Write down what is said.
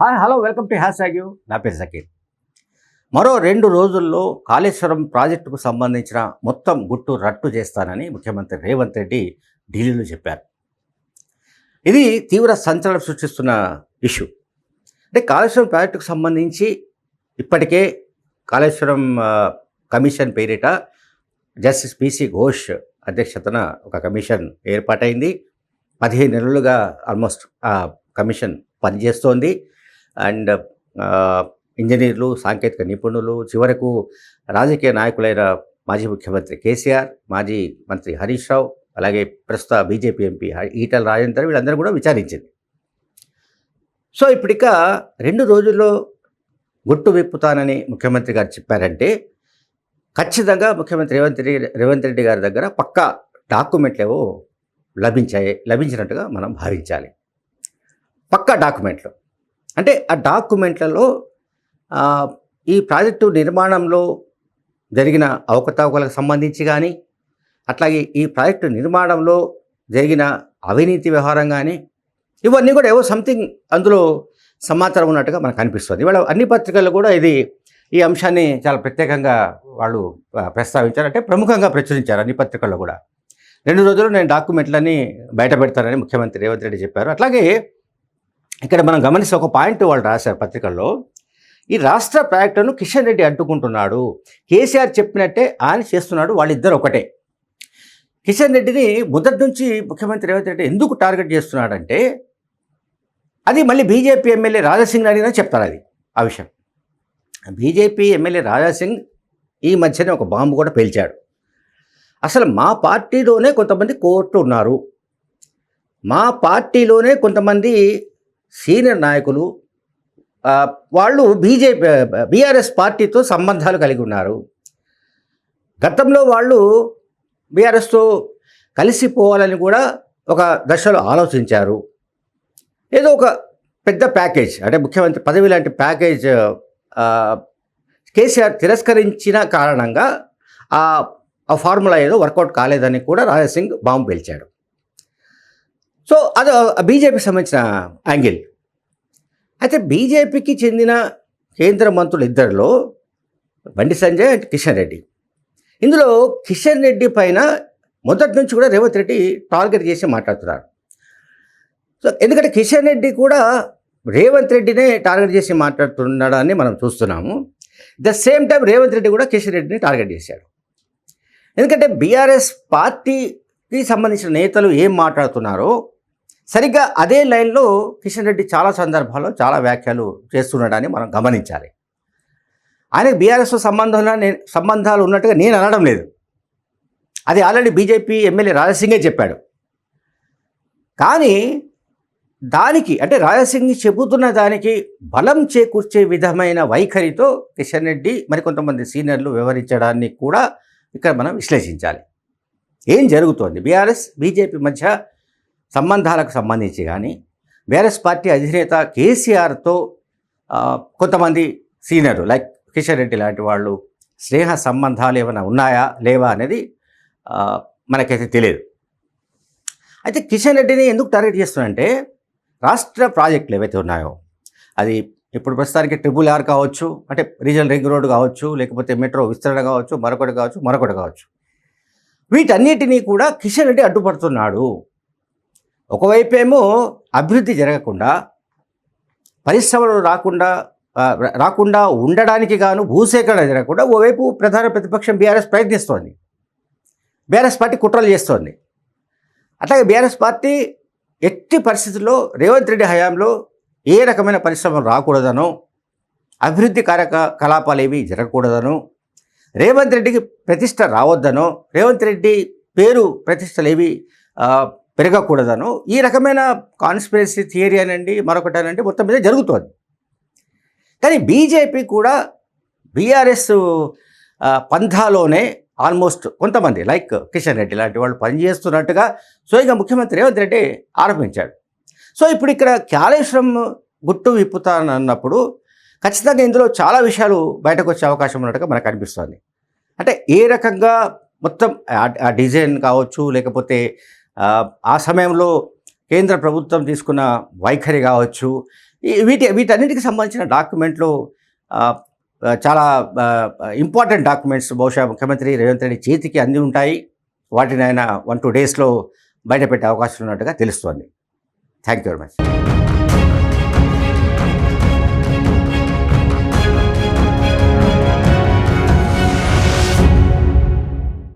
Hi hello welcome to hashtag you నా పేరు సకీర్ మరో రెండు రోజుల్లో కాళేశ్వరం ప్రాజెక్టుకు సంబంధించిన మొత్తం గుట్టు రట్టు చేస్తానని ముఖ్యమంత్రి రేవంత్ రెడ్డి ఢిల్లీలో చెప్పారు. ఇది తీవ్ర సంచలనం సృష్టిస్తున్న ఇష్యూ. అంటే కాళేశ్వరం ప్రాజెక్టుకు సంబంధించి ఇప్పటికే కాళేశ్వరం కమిషన్ పేరిట జస్టిస్ పిసి ఘోష్ అధ్యక్షతన ఒక కమిషన్ ఏర్పాటైంది. పదిహేను నెలలుగా ఆల్మోస్ట్ ఆ కమిషన్ పనిచేస్తోంది. అండ్ ఇంజనీర్లు సాంకేతిక నిపుణులు చివరకు రాజకీయ నాయకులైన మాజీ ముఖ్యమంత్రి కేసీఆర్ మాజీ మంత్రి హరీష్ రావు అలాగే ప్రస్తుత బీజేపీ ఎంపీ ఈటల రాజేందర్ వీళ్ళందరూ కూడా విచారించింది. సో ఇప్పటిక రెండు రోజుల్లో గుట్టు విప్పుతానని ముఖ్యమంత్రి గారు చెప్పారంటే ఖచ్చితంగా ముఖ్యమంత్రి రేవంత్ రెడ్డి రేవంత్ రెడ్డి గారి దగ్గర పక్కా డాక్యుమెంట్లు ఏవో లభించాయి లభించినట్టుగా మనం భావించాలి. పక్కా డాక్యుమెంట్లు. అంటే ఆ డాక్యుమెంట్లలో ఈ ప్రాజెక్టు నిర్మాణంలో జరిగిన అవకతవకలకు సంబంధించి కానీ అట్లాగే ఈ ప్రాజెక్టు నిర్మాణంలో జరిగిన అవినీతి వ్యవహారం కానీ ఇవన్నీ కూడా ఏవో సంథింగ్ అందులో సమాచారం ఉన్నట్టుగా మనకు అనిపిస్తుంది. ఇవాళ అన్ని పత్రికల్లో కూడా ఇది ఈ అంశాన్ని చాలా ప్రత్యేకంగా వాళ్ళు ప్రస్తావించారు. అంటే ప్రముఖంగా ప్రచురించారు అన్ని పత్రికల్లో కూడా. రెండు రోజులు నేను డాక్యుమెంట్లన్నీ బయట పెడతానని ముఖ్యమంత్రి రేవంత్ రెడ్డి చెప్పారు. అట్లాగే ఇక్కడ మనం గమనిస్తే ఒక పాయింట్ వాళ్ళు రాశారు పత్రికల్లో. ఈ రాష్ట్ర ప్రాజెక్టును కిషన్ రెడ్డి అడ్డుకుంటున్నాడు కేసీఆర్ చెప్పినట్టే ఆయన చేస్తున్నాడు వాళ్ళిద్దరు ఒకటే. కిషన్ రెడ్డిని మొదటి నుంచి ముఖ్యమంత్రి రేవంత్ రెడ్డి ఎందుకు టార్గెట్ చేస్తున్నాడంటే అది మళ్ళీ బీజేపీ ఎమ్మెల్యే రాజాసింగ్ అడిగినా చెప్తారు అది ఆ విషయం. బీజేపీ ఎమ్మెల్యే రాజాసింగ్ ఈ మధ్యనే ఒక బాంబు కూడా పేల్చాడు. అసలు మా పార్టీలోనే కొంతమంది కోర్టు ఉన్నారు. మా పార్టీలోనే కొంతమంది సీనియర్ నాయకులు వాళ్ళు బీజేపీ బీఆర్ఎస్ పార్టీతో సంబంధాలు కలిగి ఉన్నారు. గతంలో వాళ్ళు బీఆర్ఎస్తో కలిసిపోవాలని కూడా ఒక దశలో ఆలోచించారు. ఏదో ఒక పెద్ద ప్యాకేజ్ అంటే ముఖ్యమంత్రి పదవి లాంటి ప్యాకేజ్ కేసీఆర్ తిరస్కరించిన కారణంగా ఆ ఫార్ములా ఏదో వర్కౌట్ కాలేదని కూడా రాజసింగ్ బాంబు పేల్చాడు. సో అది బీజేపీకి సంబంధించిన యాంగిల్. అయితే బీజేపీకి చెందిన కేంద్ర మంత్రులు ఇద్దరిలో బండి సంజయ్ అండ్ కిషన్ రెడ్డి. ఇందులో కిషన్ రెడ్డి పైన మొదటి నుంచి కూడా రేవంత్ రెడ్డి టార్గెట్ చేసి మాట్లాడుతున్నారు. సో ఎందుకంటే కిషన్ రెడ్డి కూడా రేవంత్ రెడ్డినే టార్గెట్ చేసి మాట్లాడుతున్నాడని మనం చూస్తున్నాము. The same time Revanth Reddy కూడా కిషన్ రెడ్డిని టార్గెట్ చేశాడు. ఎందుకంటే బీఆర్ఎస్ పార్టీకి సంబంధించిన నేతలు ఏం మాట్లాడుతున్నారో సరిగ్గా అదే లైన్లో కిషన్ రెడ్డి చాలా సందర్భాల్లో చాలా వ్యాఖ్యలు చేస్తున్నాడని మనం గమనించాలి. ఆయనకు బీఆర్ఎస్తో సంబంధం నేను సంబంధాలు ఉన్నట్టుగా నేను అనడం లేదు. అది ఆల్రెడీ బీజేపీ ఎమ్మెల్యే రాజసింగే చెప్పాడు. కానీ దానికి అంటే రాజసింగ్ చెబుతున్న దానికి బలం చేకూర్చే విధమైన వైఖరితో కిషన్ రెడ్డి మరికొంతమంది సీనియర్లు వ్యవహరించడాన్ని కూడా ఇక్కడ మనం విశ్లేషించాలి. ఏం జరుగుతోంది? బీఆర్ఎస్ బీజేపీ మధ్య సంబంధాలకు సంబంధించి కానీ బీఆర్ఎస్ పార్టీ అధినేత కేసీఆర్తో కొంతమంది సీనియర్లు లైక్ కిషన్ రెడ్డి లాంటి వాళ్ళు స్నేహ సంబంధాలు ఏమైనా ఉన్నాయా లేవా అనేది మనకైతే తెలియదు. అయితే కిషన్ రెడ్డిని ఎందుకు టార్గెట్ చేస్తున్నాడంటే రాష్ట్ర ప్రాజెక్టులు ఏవైతే ఉన్నాయో అది ఇప్పుడు ప్రస్తుతానికి ట్రిపుల్ ఆర్ కావచ్చు అంటే రీజనల్ రింగ్ రోడ్ కావచ్చు లేకపోతే మెట్రో విస్తరణ కావచ్చు మరొకటి కావచ్చు మరొకటి కావచ్చు. వీటన్నిటినీ కూడా కిషన్ రెడ్డి అడ్డుపడుతున్నాడు. ఒకవైపేమో అభివృద్ధి జరగకుండా పరిశ్రమలు రాకుండా రాకుండా ఉండడానికి గాను భూసేకరణ జరగకుండా ఓవైపు ప్రధాన ప్రతిపక్షం బీఆర్ఎస్ ప్రయత్నిస్తోంది. బీఆర్ఎస్ పార్టీ కుట్రలు చేస్తోంది. అట్లాగే బీఆర్ఎస్ పార్టీ ఎట్టి పరిస్థితుల్లో రేవంత్ రెడ్డి హయాంలో ఏ రకమైన పరిశ్రమలు రాకూడదనో అభివృద్ధి కార్యక కలాపాలు ఏవి జరగకూడదనో రేవంత్ రెడ్డికి ప్రతిష్ట రావద్దనో రేవంత్ రెడ్డి పేరు ప్రతిష్టలు ఏవి పెరగకూడదను. ఈ రకమైన కాన్స్పిరసీ థియరీ అనండి మరొకటి అనండి మొత్తం మీద జరుగుతోంది. కానీ బీజేపీ కూడా బీఆర్ఎస్ పంథాలోనే ఆల్మోస్ట్ కొంతమంది లైక్ కిషన్ రెడ్డి లాంటి వాళ్ళు పనిచేస్తున్నట్టుగా స్వయంగా ముఖ్యమంత్రి రేవంత్ రెడ్డి ఆరోపించాడు. సో ఇప్పుడు ఇక్కడ కాళేశ్వరం గుట్టు విప్పుతానన్నప్పుడు ఖచ్చితంగా ఇందులో చాలా విషయాలు బయటకు వచ్చే అవకాశం ఉన్నట్టుగా మనకు అనిపిస్తుంది. అంటే ఏ రకంగా మొత్తం ఆ డిజైన్ కావచ్చు లేకపోతే ఆ, సమయంలో కేంద్ర ప్రభుత్వం తీసుకున్న వైఖరి కావచ్చు వీటి వీటన్నిటికి సంబంధించిన డాక్యుమెంట్లు చాలా ఇంపార్టెంట్ డాక్యుమెంట్స్ బహుశా ముఖ్యమంత్రి రేవంత్ రెడ్డి చేతికి అంది ఉంటాయి. వాటిని ఆయన వన్ టూ డేస్లో బయటపెట్టే అవకాశం ఉన్నట్టుగా తెలుస్తోంది. Thank you very much